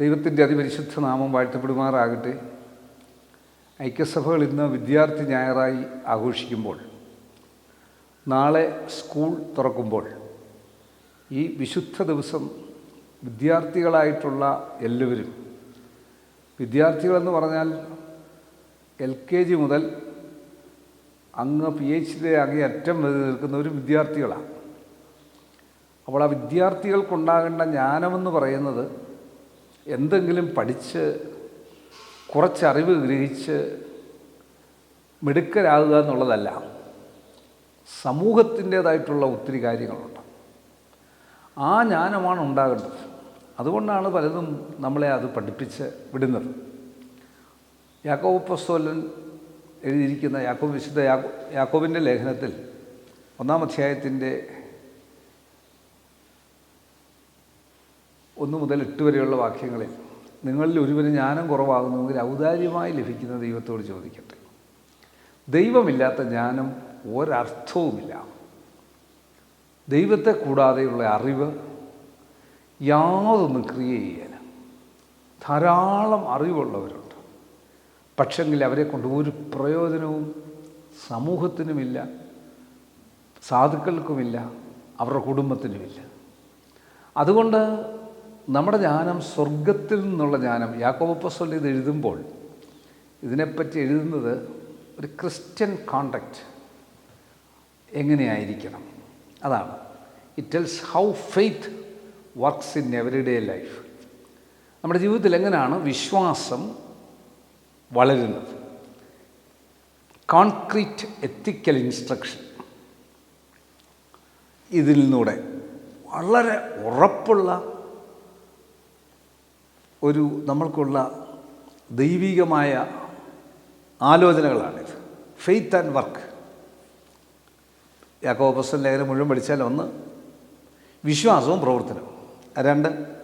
ദൈവത്തിന്റെ അതിപരിശുദ്ധ നാമം വാഴ്ത്തപ്പെടുമാറാകട്ടെ. ഐക്യസഭകൾ ഇന്ന് വിദ്യാർത്ഥി ഞായറായി ആഘോഷിക്കുമ്പോൾ നാളെ സ്കൂൾ തുറക്കുമ്പോൾ ഈ വിശുദ്ധ ദിവസം വിദ്യാർത്ഥികളായിട്ടുള്ള എല്ലാവരും വിദ്യാർത്ഥികളെന്ന് പറഞ്ഞാൽ എൽ കെ ജി മുതൽ അങ്ങ് പി എച്ച് ഡി അങ്ങേ അറ്റം വരെ നിൽക്കുന്നവരും വിദ്യാർത്ഥികളാണ്. അപ്പോൾ ആ വിദ്യാർത്ഥികൾക്കുണ്ടാകേണ്ട ജ്ഞാനമെന്ന് പറയുന്നത് എന്തെങ്കിലും പഠിച്ച് കുറച്ചറിവ് ഗ്രഹിച്ച് മിടുക്കരാകുക എന്നുള്ളതല്ല. സമൂഹത്തിന്റേതായിട്ടുള്ള ഒത്തിരി കാര്യങ്ങളുണ്ട്. ആ ജ്ഞാനമാണ് ഉണ്ടാകേണ്ടത്. അതുകൊണ്ടാണ് പലതും നമ്മളെ അത് പഠിപ്പിച്ച് വിടുന്നത്. യാക്കോബ് പ്രസ്തോലൻ എഴുതിയിരിക്കുന്ന യാക്കോബ് വിശുദ്ധ യാക്കോ യാക്കോബിന്റെ ലേഖനത്തിൽ ഒന്നാം അധ്യായത്തിന്റെ ഒന്ന് മുതൽ എട്ട് വരെയുള്ള വാക്യങ്ങളിൽ നിങ്ങളിൽ ഒരുവന് ജ്ഞാനം കുറവാകുന്നുവെങ്കിൽ ഔദാര്യമായി ലഭിക്കുന്ന ദൈവത്തോട് ചോദിക്കട്ടെ. ദൈവമില്ലാത്ത ജ്ഞാനം ഒരർത്ഥവുമില്ല. ദൈവത്തെ കൂടാതെയുള്ള അറിവ് യാതൊന്നും ക്രിയ ചെയ്യാൻ ധാരാളം അറിവുള്ളവരുണ്ട്. പക്ഷെങ്കിൽ അവരെ കൊണ്ട് ഒരു പ്രയോജനവും സമൂഹത്തിനുമില്ല സാധുക്കൾക്കുമില്ല അവരുടെ കുടുംബത്തിനുമില്ല. അതുകൊണ്ട് നമ്മുടെ ജ്ഞാനം സ്വർഗത്തിൽ നിന്നുള്ള ജ്ഞാനം യാക്കോബപ്പസ്വൽ ഇത് എഴുതുമ്പോൾ ഇതിനെപ്പറ്റി എഴുതുന്നത് ഒരു ക്രിസ്ത്യൻ കോണ്ടക്റ്റ് എങ്ങനെയായിരിക്കണം? അതാണ്. It tells how faith works in every day life നമ്മുടെ ജീവിതത്തിൽ എങ്ങനെയാണ് വിശ്വാസം വളരുന്നത്? കോൺക്രീറ്റ് എത്തിക്കൽ ഇൻസ്ട്രക്ഷൻ നിന്നൂടെ വളരെ ഉറപ്പുള്ള ഒരു നമ്മൾക്കുള്ള ദൈവികമായ ആലോചനകളാണിത്. ഫെയ്ത്ത് ആൻഡ് വർക്ക് യാക്കോബസൻ ലേഖനം മുഴുവൻ പഠിച്ചാൽ ഒന്ന് വിശ്വാസവും പ്രവർത്തനവും. രണ്ട്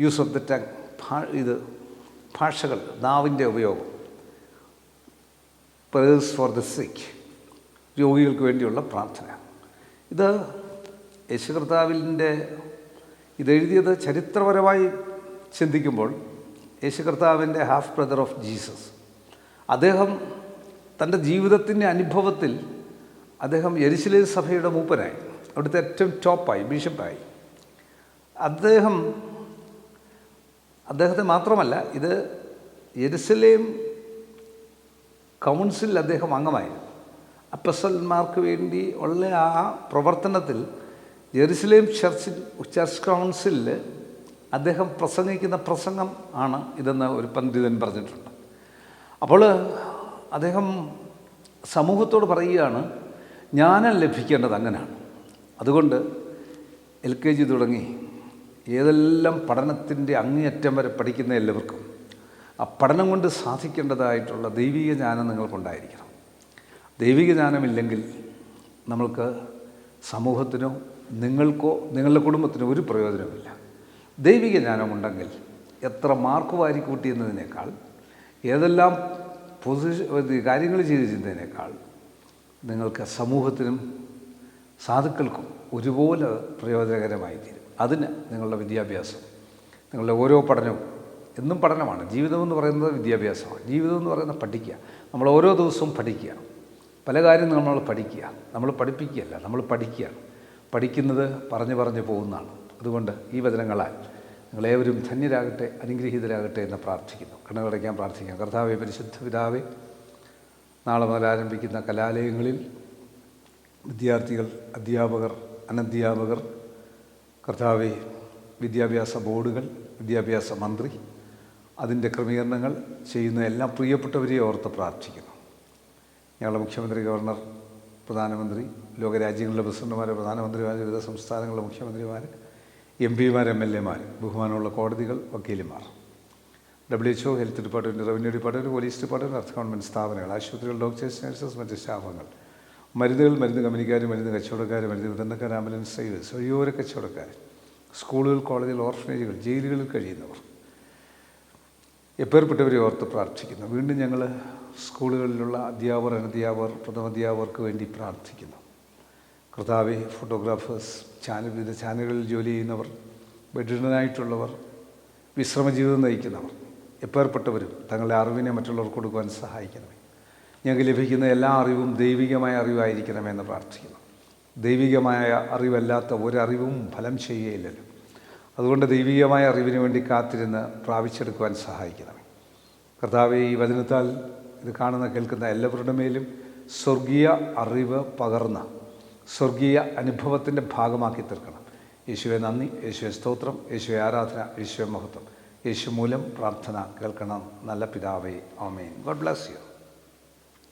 യൂസ് ഓഫ് ദ ടങ് ഇത് ഭാഷകൾ നാവിന്റെ ഉപയോഗം. പ്രേഴ്സ് ഫോർ ദ സിക്ക് രോഗികൾക്ക് വേണ്ടിയുള്ള പ്രാർത്ഥന. ഇത് യേശു കർത്താവിന്റെ ഇതെഴുതിയത് ചരിത്രപരമായി ചിന്തിക്കുമ്പോൾ യേശു കർത്താവിന്റെ ഹാഫ് ബ്രദർ ഓഫ് ജീസസ് അദ്ദേഹം തന്റെ ജീവിതത്തിന്റെ അനുഭവത്തിൽ അദ്ദേഹം യരിശിലേ സഭയുടെ മൂപ്പനായി അവിടുത്തെ ഏറ്റവും ടോപ്പായി ബിഷപ്പായി. അദ്ദേഹം അദ്ദേഹത്തെ മാത്രമല്ല ഇത് യെരുസലേം കൗൺസിലിൽ അദ്ദേഹം അംഗമായിരുന്നു. അപ്പസന്മാർക്ക് വേണ്ടി ഉള്ള ആ പ്രവർത്തനത്തിൽ ജെറുസലേം ചർച്ചിൽ ചർച്ച് കൗൺസിലിൽ അദ്ദേഹം പ്രസംഗിക്കുന്ന പ്രസംഗം ആണ് ഇതെന്ന് ഒരു പണ്ഡിതൻ പറഞ്ഞിട്ടുണ്ട്. അപ്പോൾ അദ്ദേഹം സമൂഹത്തോട് പറയുകയാണ് ജ്ഞാനം ലഭിക്കേണ്ടത് അങ്ങനെയാണ്. അതുകൊണ്ട് എൽ കെ ജി തുടങ്ങി. ഏതെല്ലാം പഠനത്തിന്റെ അങ്ങേയറ്റം വരെ പഠിക്കുന്ന എല്ലാവർക്കും ആ പഠനം കൊണ്ട് സാധിക്കേണ്ടതായിട്ടുള്ള ദൈവിക ജ്ഞാനം നിങ്ങൾക്കുണ്ടായിരിക്കണം. ദൈവിക ജ്ഞാനമില്ലെങ്കിൽ നമ്മൾക്ക് സമൂഹത്തിനോ നിങ്ങൾക്കോ നിങ്ങളുടെ കുടുംബത്തിനോ ഒരു പ്രയോജനമില്ല ദൈവിക ജ്ഞാനമുണ്ടെങ്കിൽ എത്ര മാർക്ക് വാരി കൂട്ടിയെന്നതിനേക്കാൾ ഏതെല്ലാം പൊസിഷൻ കാര്യങ്ങൾ ചെയ്തിരുന്നതിനേക്കാൾ നിങ്ങൾക്ക് സമൂഹത്തിനും സാധുക്കൾക്കും ഒരുപോലെ പ്രയോജനകരമായി തീരും അതിന് നിങ്ങളുടെ വിദ്യാഭ്യാസം നിങ്ങളുടെ ഓരോ പഠനവും എന്നും പഠനമാണ്. ജീവിതം എന്ന് പറയുന്നത് വിദ്യാഭ്യാസമാണ്. ജീവിതം എന്ന് പറയുന്നത് പഠിക്കുക. നമ്മൾ ഓരോ ദിവസവും പഠിക്കുക. പല കാര്യം നമ്മൾ പഠിക്കുക. നമ്മൾ പഠിപ്പിക്കുകയല്ല നമ്മൾ പഠിക്കുകയാണ് പഠിക്കുന്നത് പറഞ്ഞു പറഞ്ഞു പോകുന്നതാണ്. അതുകൊണ്ട് ഈ വചനങ്ങളാൽ നിങ്ങളേവരും ധന്യരാകട്ടെ അനുഗ്രഹീതരാകട്ടെ എന്ന് പ്രാർത്ഥിക്കുന്നു. കണ്ണുകളടയ്ക്കാൻ പ്രാർത്ഥിക്കാം. കർത്താവെ പരിശുദ്ധ പിതാവെ നാളെ മുതൽ ആരംഭിക്കുന്ന കലാലയങ്ങളിൽ വിദ്യാർത്ഥികൾ അധ്യാപകർ അനധ്യാപകർ കർത്താവെ വിദ്യാഭ്യാസ ബോർഡുകൾ വിദ്യാഭ്യാസ മന്ത്രി അതിന്റെ ക്രമീകരണങ്ങൾ ചെയ്യുന്ന എല്ലാ പ്രിയപ്പെട്ടവരെയും ഓർത്ത് പ്രാർത്ഥിക്കുന്നു. ഞങ്ങളുടെ മുഖ്യമന്ത്രി ഗവർണർ പ്രധാനമന്ത്രി ലോകരാജ്യങ്ങളിലെ പ്രസിഡന്റുമാർ പ്രധാനമന്ത്രിമാർ വിവിധ സംസ്ഥാനങ്ങളിലെ മുഖ്യമന്ത്രിമാർ എം പിമാർ എം എൽ എമാർ ബഹുമാനമുള്ള കോടതികൾ വക്കീലുമാർ W H O health department revenue department police department അർത്ഥ ഗവൺമെന്റ് സ്ഥാപനങ്ങൾ ആശുപത്രികൾ ഡോക്ടേഴ്സ് നഴ്സസ് മറ്റ് സ്റ്റാഫുകൾ. മരുന്നുകൾ മരുന്ന് കമ്പനിക്കാർ മരുന്ന് കച്ചവടക്കാർ മരുന്ന് വിതരണക്കാർ ആംബുലൻസ് ഡ്രൈവേഴ്സ് വഴിയോര കച്ചവടക്കാർ സ്കൂളുകൾ കോളേജുകൾ ഓർഫനേജുകൾ ജയിലുകളിൽ കഴിയുന്നവർ. എപ്പേർപ്പെട്ടവരെ ഓർത്ത് പ്രാർത്ഥിക്കുന്നു. വീണ്ടും ഞങ്ങൾ സ്കൂളുകളിലുള്ള അധ്യാപകർ അനധ്യാപകർ പ്രഥമാധ്യാപകർക്ക് വേണ്ടി പ്രാർത്ഥിക്കുന്നു. കർത്താവെ ഫോട്ടോഗ്രാഫേഴ്സ് ചാനൽ വിവിധ ചാനലുകളിൽ ജോലി ചെയ്യുന്നവർ ബെഡിഡനായിട്ടുള്ളവർ വിശ്രമജീവിതം നയിക്കുന്നവർ എപ്പേർപ്പെട്ടവരും തങ്ങളുടെ അറിവിനെ മറ്റുള്ളവർക്ക് കൊടുക്കുവാൻ സഹായിക്കണമേ. ഞങ്ങൾക്ക് ലഭിക്കുന്ന എല്ലാ അറിവും ദൈവികമായ അറിവായിരിക്കണമെന്ന് പ്രാർത്ഥിക്കുന്നു. ദൈവികമായ അറിവല്ലാത്ത ഒരറിവും ഫലം ചെയ്യുകയില്ലല്ലോ. അതുകൊണ്ട് ദൈവികമായ അറിവിന് വേണ്ടി കാത്തിരുന്ന് പ്രാപിച്ചെടുക്കുവാൻ സഹായിക്കണമേ. കർത്താവ് ഈ വചനത്താൽ ഇത് കാണുന്ന കേൾക്കുന്ന എല്ലാവരുടെ മേലും സ്വർഗീയ അറിവ് പകർന്ന സ്വർഗീയ അനുഭവത്തിന്റെ ഭാഗമാക്കി തീർക്കണം. യേശുവെ നന്ദി യേശുവെ സ്തോത്രം യേശുവെ ആരാധന യേശുവെ മഹത്വം. യേശു മൂലം പ്രാർത്ഥന കേൾക്കണം. നല്ല പിതാവേ ആമേൻ. God bless you